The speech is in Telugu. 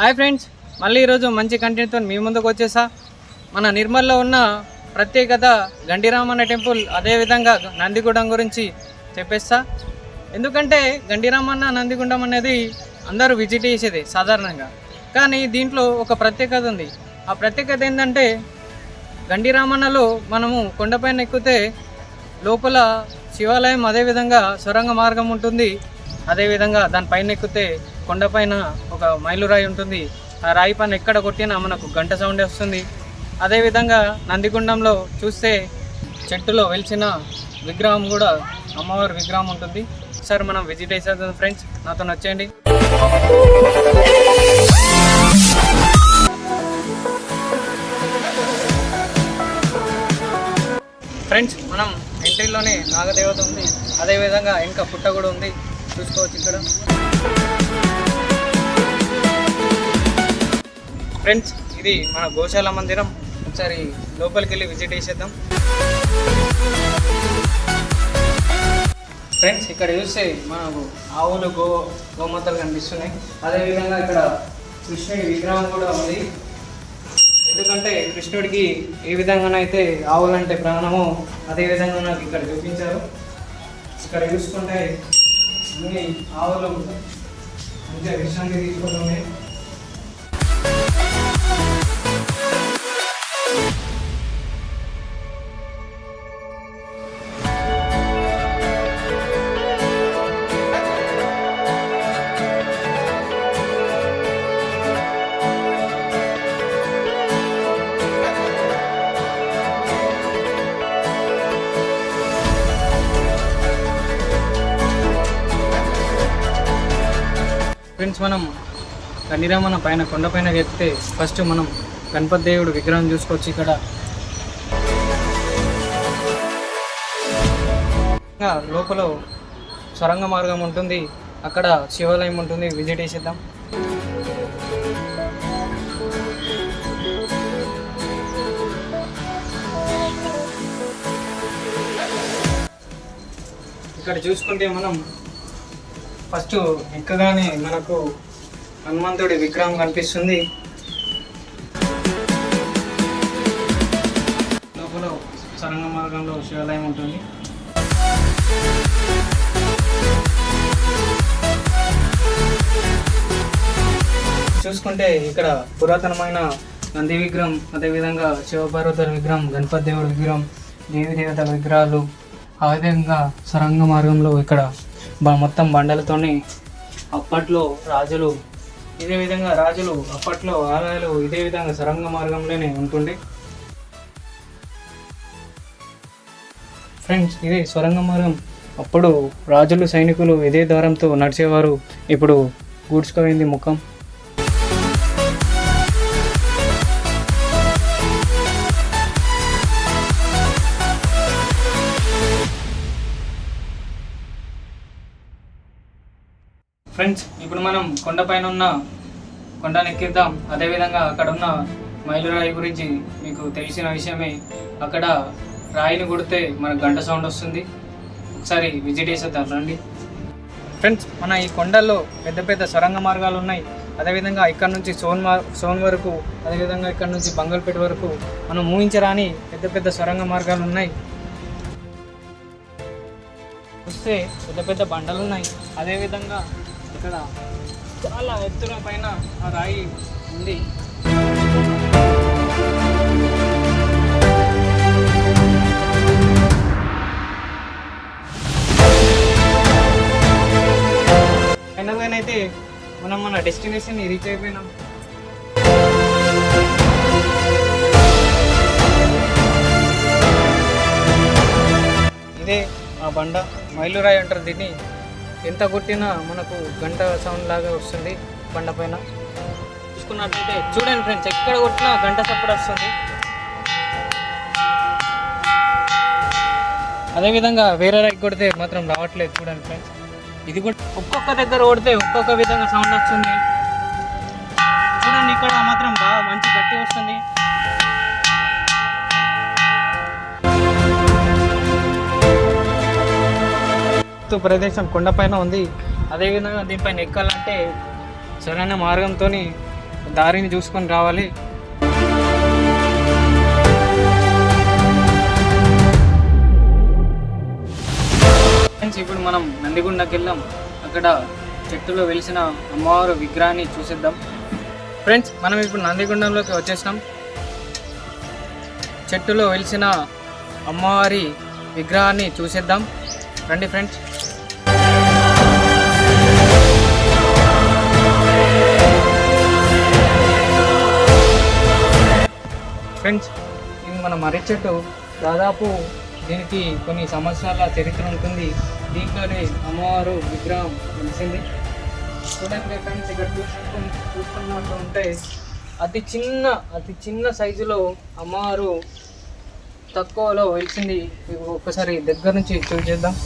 హాయ్ ఫ్రెండ్స్ మళ్ళీ ఈరోజు మంచి కంటెంట్తో మీ ముందుకు వచ్చేసా. మన నిర్మల్లో ఉన్న ప్రత్యేకత గండిరామన్న టెంపుల్ అదేవిధంగా నందిగూడెం గురించి చెప్పేస్తా. ఎందుకంటే గండిరామన్న నందిగుండం అనేది అందరూ విజిట్ చేసేది సాధారణంగా. కానీ దీంట్లో ఒక ప్రత్యేకత ఉంది. ఆ ప్రత్యేకత ఏంటంటే గండిరామన్నలో మనము కొండపైన ఎక్కితే లోపల శివాలయం అదేవిధంగా సొరంగ మార్గం ఉంటుంది. అదేవిధంగా దానిపైన ఎక్కితే కొండపైన ఒక మైలురాయి ఉంటుంది. ఆ రాయి పైన ఎక్కడ కొట్టినా మనకు గంట సౌండ్ వస్తుంది. అదేవిధంగా నందిగుండంలో చూస్తే చెట్టులో వెలిసిన విగ్రహం కూడా అమ్మవారి విగ్రహం ఉంటుంది. ఒకసారి మనం విజిట్ చేసేద్దాం ఫ్రెండ్స్. నాతో వచ్చేయండి ఫ్రెండ్స్ మనం ఎంట్రీలోనే నాగదేవత ఉంది. అదేవిధంగా ఇంకా పుట్ట కూడా ఉంది. చూసుకోవచ్చు ఇక్కడ. ఫ్రెండ్స్ ఇది మన గోశాల మందిరం. ఒకసారి లోపలికి వెళ్ళి విజిట్ చేసేద్దాం. ఫ్రెండ్స్ ఇక్కడ చూస్తే మనకు ఆవులు గో గోమాతలు కనిపిస్తున్నాయి. అదేవిధంగా ఇక్కడ కృష్ణుడి విగ్రహం కూడా ఉంది. ఎందుకంటే కృష్ణుడికి ఏ విధంగానైతే ఆవులంటే ప్రాణమో అదే విధంగా నాకు ఇక్కడ చూపించారు. ఇక్కడ చూసుకుంటే అన్ని ఆవులు మంచిగా విశ్రాంతి తీసుకుంటున్నాయి ఫ్రెండ్స్ మనం గండిరామన్న పైన కొండపైన ఎక్కితే ఫస్ట్ మనం గణపతి దేవుడు విగ్రహం చూసుకోవచ్చు ఇక్కడ. ఇంకా లోపల సొరంగ మార్గం ఉంటుంది. అక్కడ శివాలయం ఉంటుంది. విజిట్ చేసేద్దాం. ఇక్కడ చూసుకుంటే మనం ఫస్ట్ ఎక్కగానే మనకు హనుమంతుడి విగ్రహం కనిపిస్తుంది. లోపల సరంగ మార్గంలో శివాలయం ఉంటుంది. చూసుకుంటే ఇక్కడ పురాతనమైన నంది విగ్రహం అదేవిధంగా శివపార్వతుల విగ్రహం గణపతి దేవుడి విగ్రహం దేవి దేవతల విగ్రహాలు ఆ విధంగా సరంగ మార్గంలో ఇక్కడ మొత్తం బండలతోని అప్పట్లో రాజులు ఇదే విధంగా రాజులు అప్పట్లో ఆలయాలు ఇదే విధంగా సరంగ మార్గంలోనే ఉంటుండే. ఫ్రెండ్స్ ఇదే సొరంగ మార్గం. అప్పుడు రాజులు సైనికులు ఇదే ద్వారంతో నడిచేవారు. ఇప్పుడు గూడ్చుకోయింది ముఖం. ఫ్రెండ్స్ ఇప్పుడు మనం కొండపైన ఉన్న కొండనెక్కిద్దాం. అదేవిధంగా అక్కడ ఉన్న మైలురాయి గురించి మీకు తెలిసిన విషయమే. అక్కడ రాయిని కొడితే మనకు గంట సౌండ్ వస్తుంది. ఒకసారి విజిట్ చేసేద్దాం రండి. ఫ్రెండ్స్ మన ఈ కొండల్లో పెద్ద పెద్ద సొరంగ మార్గాలు ఉన్నాయి. అదేవిధంగా ఇక్కడ నుంచి సోన్ మార్ సోన్ వరకు అదేవిధంగా ఇక్కడ నుంచి బంగల్పేట వరకు మనం ఊహించరాని పెద్ద పెద్ద సొరంగ మార్గాలు ఉన్నాయి. చూస్తే పెద్ద పెద్ద బండలు ఉన్నాయి. అదేవిధంగా ఇక్కడ చాలా ఎత్తుల పైన ఆ రాయి ఉంది. అయితే మనం మన డెస్టినేషన్ రీచ్ అయిపోయినాం. ఇదే ఆ బండ మైలురాయి అంటారు దీన్ని. ఎంత కొట్టినా మనకు గంట సౌండ్ లాగా వస్తుంది బండ పైన. చూసుకున్నట్లయితే చూడండి ఫ్రెండ్స్ ఎక్కడ కొట్టినా గంట సప్పుడు వస్తుంది. అదేవిధంగా వేరే రాయి కొడితే మాత్రం రావట్లేదు చూడండి ఫ్రెండ్స్ ఇది కూడా ఒక్కొక్క దగ్గర కొడితే ఒక్కొక్క విధంగా సౌండ్ వస్తుంది. చూడండి ఇక్కడ మాత్రం బాగా మంచి గట్టి వస్తుంది. లోతు ప్రదేశం కొండపైన ఉంది. అదేవిధంగా దీనిపైన ఎక్కాలంటే సరైన మార్గంతో దారిని చూసుకొని రావాలి. ఫ్రెండ్స్ ఇప్పుడు మనం నందిగుండకి వెళ్ళాం. అక్కడ చెట్టులో వెలిసిన అమ్మవారు విగ్రహాన్ని చూసేద్దాం. ఫ్రెండ్స్ మనం ఇప్పుడు నందిగుండంలోకి వచ్చేసినాం. చెట్టులో వెలిసిన అమ్మవారి విగ్రహాన్ని చూసేద్దాం. రండి ఫ్రెండ్స్. ఫ్రెండ్స్ ఇది మన మర్రి చెట్టు. దాదాపు దీనికి కొన్ని సంవత్సరాల చరిత్ర ఉంటుంది. దీంట్లోనే అమ్మవారు విగ్రహం వెలిసింది. చూడండి ఫ్రెండ్స్ ఇక్కడ చూసుకుంటు చూస్తున్నట్టు ఉంటే అతి చిన్న అతి చిన్న సైజులో అమ్మవారు తక్కువలో వెలిసింది. ఒక్కసారి దగ్గర నుంచి చూసేద్దాం.